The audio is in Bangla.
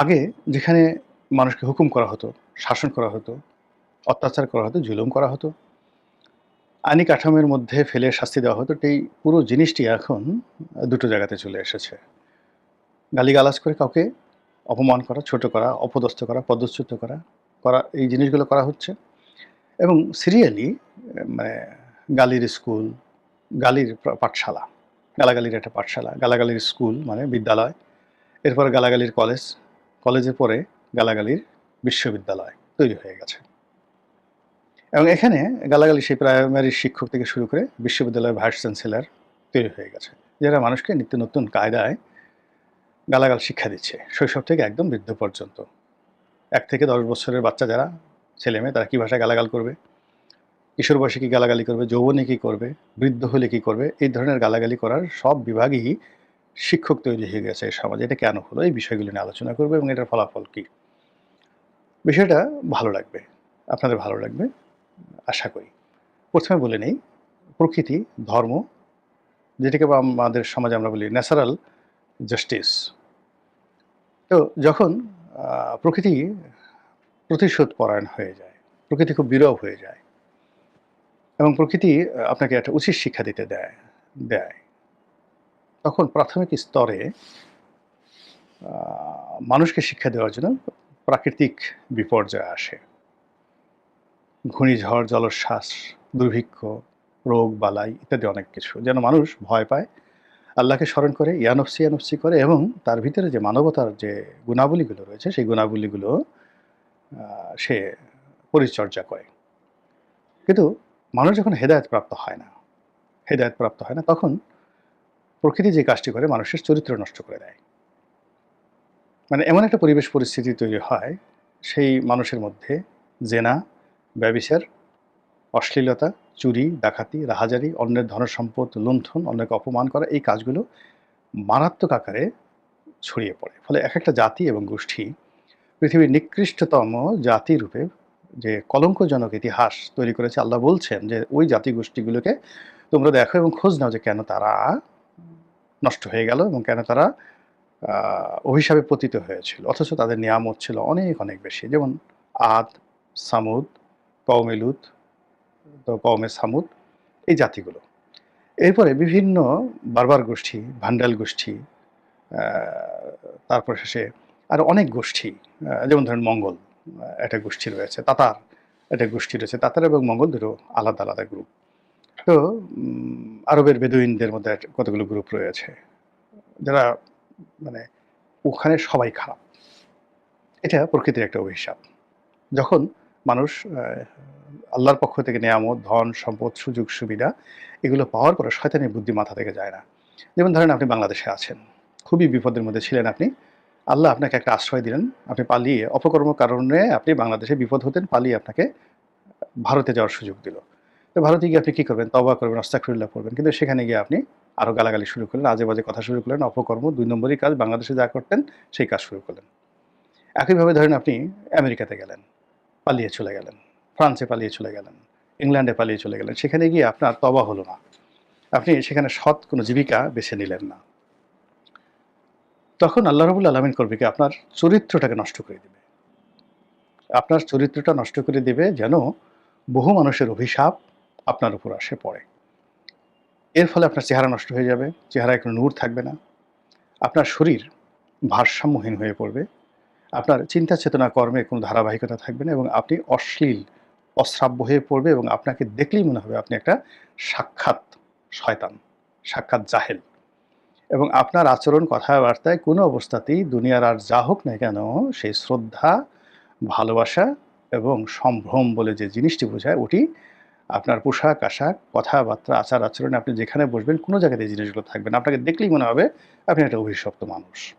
আগে যেখানে মানুষকে হুকুম করা হতো, শাসন করা হতো, অত্যাচার করা হতো, জুলুম করা হতো, আইনি কাঠামোর মধ্যে ফেলে শাস্তি দেওয়া হতো এই পুরো জিনিসটি এখন দুটো জায়গাতে চলে এসেছে। গালিগালাজ করে কাউকে অপমান করা, ছোট করা, অপদস্থ করা, পদচ্যুত করা করা, এই জিনিসগুলো করা হচ্ছে। এবং সিরিয়ালি মানে গালির স্কুল, গালির পাঠশালা, গালাগালির একটা পাঠশালা, গালাগালির স্কুল মানে বিদ্যালয়, এরপর গালাগালির কলেজ কলেজের পরে গালাগালির বিশ্ববিদ্যালয় তৈরি হয়ে গেছে। এবং এখানে গালাগালি সেই প্রাইমারি শিক্ষক থেকে শুরু করে বিশ্ববিদ্যালয়ের ভাইস চ্যান্সেলর তৈরি হয়ে গেছে, যারা মানুষকে নিত্য নতুন কায়দায় গালাগাল শিক্ষা দিচ্ছে। শৈশব থেকে একদম বৃদ্ধ পর্যন্ত। এক থেকে দশ বছরের বাচ্চা যারা, ছেলে মেয়ে, তারা কী ভাষায় গালাগাল করবে? কিশোর বয়সে কী গালাগালি করবে? যৌবনে কী করবে? বৃদ্ধ হলে কী করবে? এই ধরনের গালাগালি করার সব বিভাগই শিক্ষক তৈরি হয়ে গেছে এই সমাজে। এটা কেন হলো এই বিষয়গুলো নিয়ে আলোচনা করবে এবং এটার ফলাফল কী? বিষয়টা ভালো লাগবে। আপনাদের ভালো লাগবে, আশা করি। প্রথমে বলে নেই, প্রকৃতি, ধর্ম, যেটাকে আমাদের সমাজে আমরা বলি ন্যাচারাল জাস্টিস। তো যখন প্রকৃতি প্রতিশোধ পরায়ণ হয়ে যায়, প্রকৃতি খুব বিরব হয়ে যায় এবং প্রকৃতি আপনাকে একটা উচিত শিক্ষা দিতে দেয় দেয়। তখন প্রাথমিক স্তরে মানুষকে শিক্ষা দেওয়ার জন্য প্রাকৃতিক বিপর্যয় আসে। ঘূর্ণিঝড়, জলোচ্ছ্বাস, দুর্ভিক্ষ, রোগ, বালাই ইত্যাদি অনেক কিছু, যেন মানুষ ভয় পায়, আল্লাহকে স্মরণ করে ইয়ানফসি ইয়ানফসি করে এবং তার ভিতরে যে মানবতার যে গুণাবলীগুলো রয়েছে, সেই গুণাবলীগুলো সে পরিচর্যা করে। কিন্তু মানুষ যখন হেদায়ত প্রাপ্ত হয় না হেদায়তপ্রাপ্ত হয় না, তখন প্রকৃতি যে কাজটি করে, মানুষের চরিত্র নষ্ট করে দেয়। মানে এমন একটা পরিবেশ পরিস্থিতি তৈরি হয়, সেই মানুষের মধ্যে জেনা, ব্যবিচার, অশ্লীলতা, চুরি, ডাকাতি, রাহাজারি, অন্যের ধন সম্পদ লুণ্ঠন, অন্যকে অপমান করা, এই কাজগুলো মারাত্মক আকারে ছড়িয়ে পড়ে। ফলে এক একটা জাতি এবং গোষ্ঠী পৃথিবীর নিকৃষ্টতম জাতি রূপে যে কলঙ্কজনক ইতিহাস তৈরি করেছে, আল্লাহ বলছেন যে ওই জাতি গোষ্ঠীগুলোকে তোমরা দেখো এবং খোঁজ নাও যে কেন তারা নষ্ট হয়ে গেল এবং কেন তারা অভিশাপে পতিত হয়েছিল। অথচ তাদের নিয়ামত ছিল অনেক অনেক বেশি। যেমন আদ, সামুদ কৌমেলুত তো কৌমে সামুদ, এই জাতিগুলো। এরপরে বিভিন্ন বারবার গোষ্ঠী, ভান্ডাল গোষ্ঠী তারপর শেষে আরও অনেক গোষ্ঠী যেমন ধরেন মঙ্গল একটা গোষ্ঠী রয়েছে, তাতার, একটা গোষ্ঠী রয়েছে, তাতার এবং মঙ্গল দুটো আলাদা আলাদা গ্রুপ তো আরবের বেদুইনদের মধ্যে কতগুলো গ্রুপ রয়েছে? যারা মানে ওখানে সবাই খারাপ। এটা প্রকৃতির একটা অভিশাপ। যখন মানুষ আল্লাহর পক্ষ থেকে নেয়ামত, ধন, সম্পদ, সুযোগ, সুবিধা এগুলো পাওয়ার পরে শয়তানের বুদ্ধি মাথা থেকে যায় না। যেমন ধরেন আপনি বাংলাদেশে আছেন। খুবই বিপদের মধ্যে ছিলেন আপনি। আল্লাহ আপনাকে একটা আশ্রয় দিলেন। আপনি পালিয়ে অপকর্ম কারণে আপনি বাংলাদেশে বিপদ হতেন, পালিয়ে আপনাকে ভারতে যাওয়ার সুযোগ দিল। তো ভারতে গিয়ে আপনি কী করবেন? তবা করবেন অস্তাকুল্লাহ করবেন কিন্তু সেখানে গিয়ে আপনি আরও গালাগালি শুরু করলেন আজে বাজে কথা শুরু করলেন, অপকর্ম, দুই নম্বরই কাজ, বাংলাদেশে যা করতেন সেই কাজ শুরু করলেন। একইভাবে ধরেন আপনি আমেরিকাতে গেলেন, পালিয়ে চলে গেলেন, ফ্রান্সে পালিয়ে চলে গেলেন, ইংল্যান্ডে পালিয়ে চলে গেলেন, সেখানে গিয়ে আপনার তবা হলো না। আপনি সেখানে সৎ কোনো জীবিকা বেছে নিলেন না। তখন আল্লাহ রবুল আলমিন করবে কি? আপনার চরিত্রটাকে নষ্ট করে দেবে। আপনার চরিত্রটা নষ্ট করে দেবে যেন বহু মানুষের অভিশাপ আপনার উপর আসে পড়ে। এর ফলে আপনার চেহারা নষ্ট হয়ে যাবে, চেহারায় কোনো নূর থাকবে না। আপনার শরীর ভারসাম্যহীন হয়ে পড়বে। আপনার চিন্তা চেতনা কর্মে কোনো ধারাবাহিকতা থাকবে না এবং আপনি অশ্লীল, অশ্রাব্য হয়ে পড়বে এবং আপনাকে দেখলেই মনে হবে আপনি একটা সাক্ষাৎ শয়তান, সাক্ষাৎ জাহেল। এবং আপনার আচরণ, কথাবার্তায় কোনো অবস্থাতেই দুনিয়ার আর যা হোক না কেন সেই শ্রদ্ধা, ভালোবাসা এবং সম্ভ্রম বলে যে জিনিসটি বোঝায়, ওটি আপনার পোশাক, আশাক, কথাবার্তা আচার আচরণে আপনি যেখানে বসবেন, কোনো জায়গাতে এই জিনিসগুলো থাকবে না। আপনাকে দেখলেই মনে হবে আপনি একটা অভিশপ্ত মানুষ।